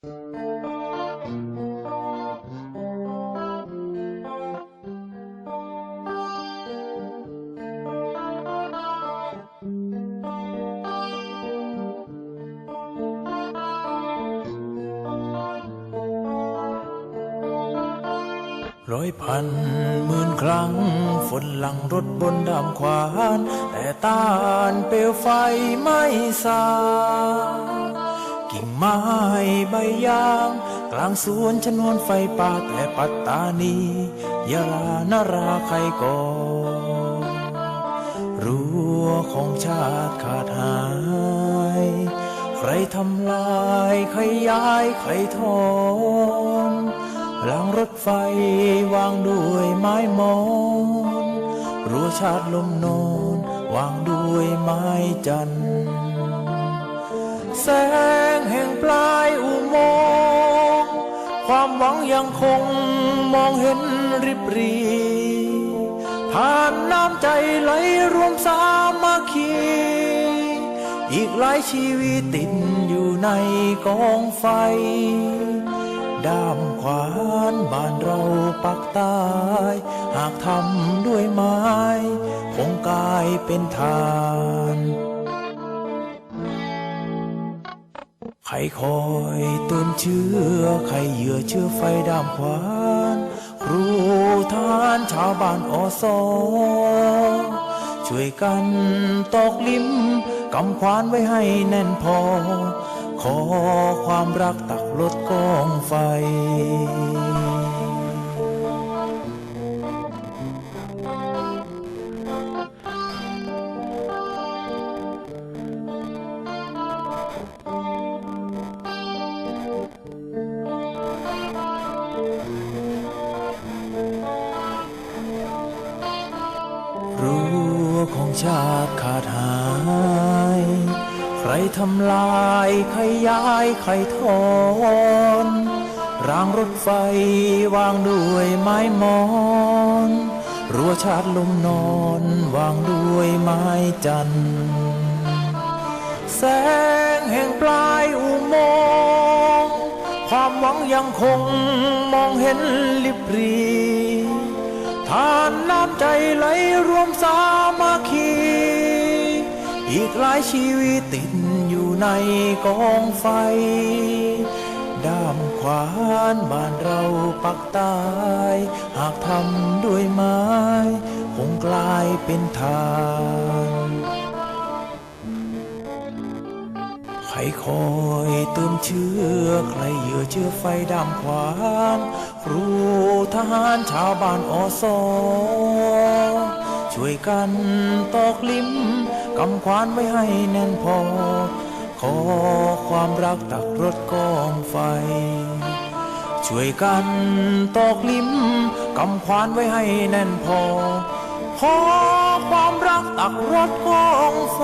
ร้อยพันหมื่นครั้ง ฝนหลังรถบนดำขวาน แต่ต้านเปลวไฟไม่สา กิ่งไม้ใบยาง กลางสวนชนวนไฟป่าแต่ปัตตานียาลานราใครก่อรั้วของชาติขาดหาย ใครทำลายใครย้ายใครถอนหลังรถไฟวางด้วยไม้มอนรั้วชาติลมนอนวางด้วยไม้จันทร์แสง ความหวังยังคงมองเห็นริบรีผ่านน้ำใจไหลรวมสามัคคี อีกหลายชีวิตติดอยู่ในกองไฟ ด้ามขวานบ้านเราปักตาย หากทำด้วยไม้คงกลายเป็นทาน ใครคอยเติมเชื้อใครเหยื่อเชื้อไฟดามควานครูทานชาวบ้านอสอช่วยกันตอกลิ้มกำควานไว้ให้แน่นพอ ขอความรักตักลดกองไฟ รั้วของชาติขาดหาย ใครทำลายใครย้ายใครถอนรางรถไฟวางด้วยไม้มอนรั้วชาติลมนอนวางด้วยไม้จันทร์แสงแห่งปลายอุโมงค์ความหวังยังคงมองเห็นลิบรีทานน้ำใจไหล กหลายชีวิตติดอยู่ในกองไฟ ด้ามขวานบ้านเราปักตาย หากทำด้วยไม้ คงกลายเป็นทานใครคอยเติมเชื้อใครเหยื่อเชื้อไฟดำขวานครูทหารชาวบ้านอสอช่วยกันตอกลิ้ม กำควานไว้ให้แน่นพอ ขอความรักตักรถกองไฟ ช่วยกันตอกลิ้มกำควานไว้ให้แน่นพอ ขอความรักตักรถกองไฟ